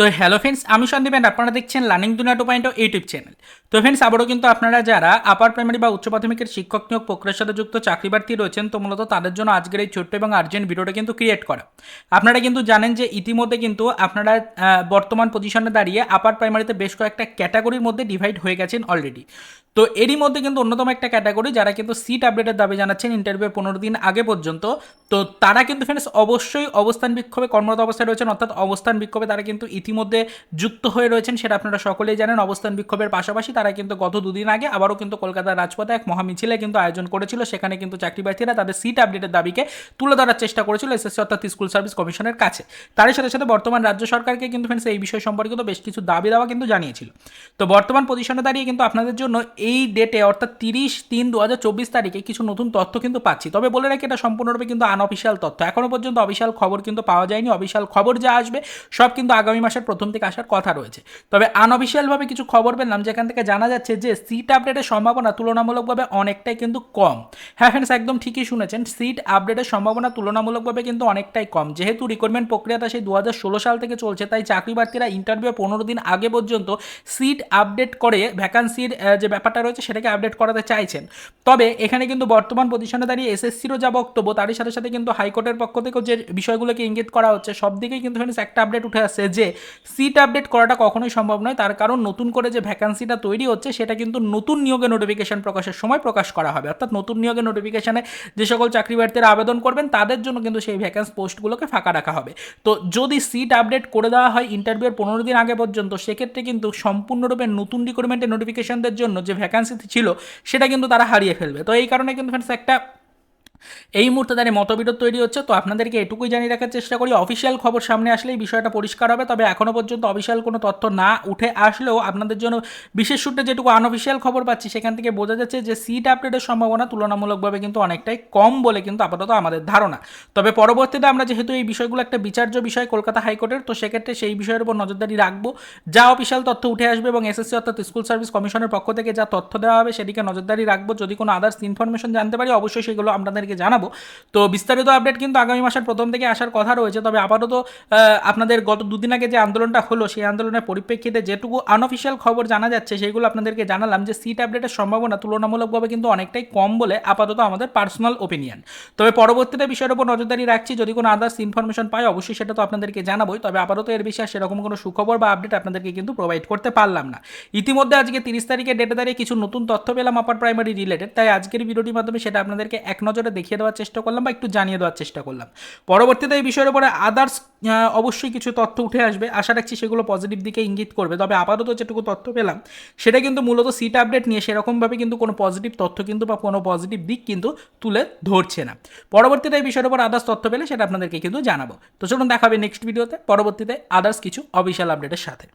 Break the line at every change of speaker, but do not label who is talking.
তো hello friends আমি Sandeep and আপনারা দেখছেন learning Duniya two point YouTube channel তো ফ্রেন্ডস আবারও কিন্তু আপনারা যারা আপার প্রাইমারি বা উচ্চ প্রাথমিকের শিক্ষক নিয়োগ প্রক্রিয়ার সাথে যুক্ত চাকরি প্রার্থী রয়েছেন, তো মূলত তাদের জন্য আজকের এই ছোট্ট এবং আর্জেন্ট ভিডিওটা কিন্তু ক্রিয়েট করা। আপনারা কিন্তু জানেন যে ইতিমধ্যে কিন্তু আপনারা বর্তমান পজিশনে দাঁড়িয়ে আপার প্রাইমারিতে বেশ কয়েকটা ক্যাটাগরির মধ্যে ডিভাইড হয়ে গেছেন অলরেডি তো এরই মধ্যে কিন্তু অন্যতম একটা ক্যাটাগরি যারা কিন্তু সিট আপডেটের দাবি জানাচ্ছেন ইন্টারভিউ পনেরো দিন আগে পর্যন্ত। তো তারা কিন্তু ফ্রেন্ডস অবশ্যই অবস্থান বিক্ষোভে কর্মরত অবস্থায় রয়েছেন, অর্থাৎ অবস্থান বিক্ষোভে তারা কিন্তু ইতিমধ্যে যুক্ত হয়ে রয়েছেন সেটা আপনারা সকলেই জানেন। অবস্থান বিক্ষোভের পাশাপাশি তারা কিন্তু গত দুদিন আগে আবারও কিন্তু কলকাতার রাজপথে এক মহামিছিলে কিন্তু আয়োজন করেছিল। সেখানে কিন্তু চাকরি প্রার্থীরা তাদের সিট আপডেটের দাবিকে তুলে ধরার চেষ্টা করেছিল এসএসসি, অর্থাৎ স্কুল সার্ভিস কমিশনের কাছে। তারই সাথে সাথে বর্তমান রাজ্য সরকারকে কিন্তু ফ্রেন্ডস এই বিষয় সম্পর্কিত বেশ কিছু দাবি দাওয়া কিন্তু জানিয়েছিল। তো বর্তমান পজিশনে দাঁড়িয়ে কিন্তু আপনাদের জন্য এই ডেটে অর্থাৎ তিরিশ তিন দু তারিখে কিছু নতুন তথ্য কিন্তু পাচ্ছি। তবে বলে রাখি, এটা সম্পূর্ণরূপে কিন্তু আনঅফিসিয়াল তথ্য। এখনও পর্যন্ত অফিসিয়াল খবর কিন্তু পাওয়া যায়নি। অফিসিয়াল খবর যা আসবে, সব কিন্তু আগামী মাসের প্রথম থেকে আসার কথা রয়েছে। তবে আনঅফিসিয়ালভাবে কিছু খবর পেলাম, যেখান থেকে জানা যাচ্ছে যে সিট আপডেটের সম্ভাবনা তুলনামূলকভাবে অনেকটাই কিন্তু কম। হ্যাঁ ফ্রেন্ডস একদম ঠিকই শুনেছেন সিট আপডেটের সম্ভাবনা তুলনামূলকভাবে কিন্তু অনেকটাই কম। যেহেতু রিক্রুটমেন্ট প্রক্রিয়াটা সেই দু হাজার ষোলো সাল থেকে চলছে, তাই চাকরি প্রার্থীরা ইন্টারভিউ পনেরো দিন আগে পর্যন্ত সিট আপডেট করে ভ্যাকান্সির যে ব্যাপারটা রয়েছে সেটাকে আপডেট করাতে চাইছেন। তবে এখানে কিন্তু বর্তমান পজিশনে দাঁড়িয়ে এসএসসিরও যা বক্তব্য, তারই সাথে সাথে কিন্তু হাইকোর্টের পক্ষ থেকেও যে বিষয়গুলোকে ইঙ্গিত করা হচ্ছে, সব দিকেই কিন্তু ফ্রেন্ডস একটা আপডেট উঠে আসছে যে সিট আপডেট করাটা কখনোই সম্ভব নয়। তার কারণ নতুন করে যে ভ্যাকান্সিটা তৈরি হচ্ছে, সেটা কিন্তু নতুন নিয়োগের নোটিফিকেশন প্রকাশের সময় প্রকাশ করা হবে। অর্থাৎ নতুন নিয়োগের নোটিফিকেশনে যে সকল চাকরি প্রার্থীরা আবেদন করবেন, তাদের জন্য কিন্তু সেই ভ্যাকান্স পোস্টগুলোকে ফাঁকা রাখা হবে। তো যদি সিট আপডেট করে দেওয়া হয় ইন্টারভিউর পনেরো দিন আগে পর্যন্ত, সেক্ষেত্রে কিন্তু সম্পূর্ণরূপে নতুন রিক্রুটমেন্টের নোটিফিকেশনদের জন্য যে ভ্যাকান্সি ছিল সেটা কিন্তু তারা হারিয়ে ফেলবে। তো এই কারণে কিন্তু ফ্রেন্ডস একটা এই মুহূর্তে দাঁড়িয়ে মতবিরোধ তৈরি হচ্ছে, তো আপনাদেরকে এটুকুই জানিয়ে রাখার চেষ্টা করি অফিসিয়াল খবর সামনে আসলেই বিষয়টা পরিষ্কার হবে, তবে এখনও পর্যন্ত অফিসিয়াল কোনো তথ্য না উঠে আসলেও আপনাদের জন্য বিশেষ সূত্রে যেটুকু আনঅফিসিয়াল খবর পাচ্ছি, সেখান থেকে বোঝা যাচ্ছে যে সিট আপডেটের সম্ভাবনা তুলনামূলকভাবে কিন্তু অনেকটাই কম বলে কিন্তু আপাতত আমাদের ধারণা। তবে পরবর্তীতে আমরা যেহেতু এই বিষয়গুলো একটা বিচার্য বিষয় কলকাতা হাইকোর্টের, তো সেক্ষেত্রে সেই বিষয়ের উপর নজরদারি রাখব। যা অফিসিয়াল তথ্য উঠে আসবে এবং এসএসসি অর্থাৎ স্কুল সার্ভিস কমিশনের পক্ষ থেকে যা তথ্য দেওয়া হবে, সেদিকে নজরদারি রাখব। যদি কোনো আদার্স ইনফরমেশন জানতে পারি, অবশ্যই সেগুলো আপনাদেরকে জানাব। তো বিস্তারিত আপডেট কিন্তু আগামী মাসের প্রথম থেকে আসার কথা রয়েছে। তবে আপাতত আপনাদের গত দুদিন আগে যে আন্দোলনটা হলো, সেই আন্দোলনের পরিপ্রেক্ষিতে যেটুকু আনঅফিসিয়াল খবর জানা যাচ্ছে সেগুলো আপনাদেরকে জানালাম যে সিট আপডেটের সম্ভাবনা তুলনামূলকভাবে কিন্তু অনেকটাই কম বলে আপাতত আমাদের পার্সোনাল ওপিনিয়ন তবে পরবর্তীতে বিষয়ের উপর নজরদারি রাখছি। যদি কোনো আদার্স ইনফরমেশন পাই, অবশ্যই সেটা তো আপনাদেরকে জানাবোই। তবে আপাতত এর বিষয়ে সেরকম কোনো সুখবর বা আপডেট আপনাদেরকে কিন্তু প্রোভাইড করতে পারলাম না। ইতিমধ্যে আজকে তিরিশ তারিখে ডেটে দাঁড়িয়ে কিছু নতুন তথ্য পেলাম আপার প্রাইমারি রিলেটেড তাই আজকের ভিডিওটির মাধ্যমে সেটা আপনাদেরকে এক নজরে দেখিয়ে দেওয়ার চেষ্টা করলাম বা একটু জানিয়ে দেওয়ার চেষ্টা করলাম। পরবর্তীতে এই বিষয়ের উপরে আদার্স অবশ্যই কিছু তথ্য উঠে আসবে। আশা রাখছি সেগুলো পজিটিভ দিকে ইঙ্গিত করবে। তবে আপাতত যেটুকু তথ্য পেলাম, সেটা কিন্তু মূলত সিট আপডেট নিয়ে সেরকমভাবে কিন্তু কোনো পজিটিভ তথ্য কিন্তু বা কোনো পজিটিভ দিক কিন্তু তুলে ধরছে না। পরবর্তীতে এই বিষয়ের উপর আদার্স তথ্য পেলে সেটা আপনাদেরকে কিন্তু জানাব। তো চলুন দেখাবে নেক্সট ভিডিওতে পরবর্তীতে আদার্স কিছু অফিসিয়াল আপডেটের সাথে।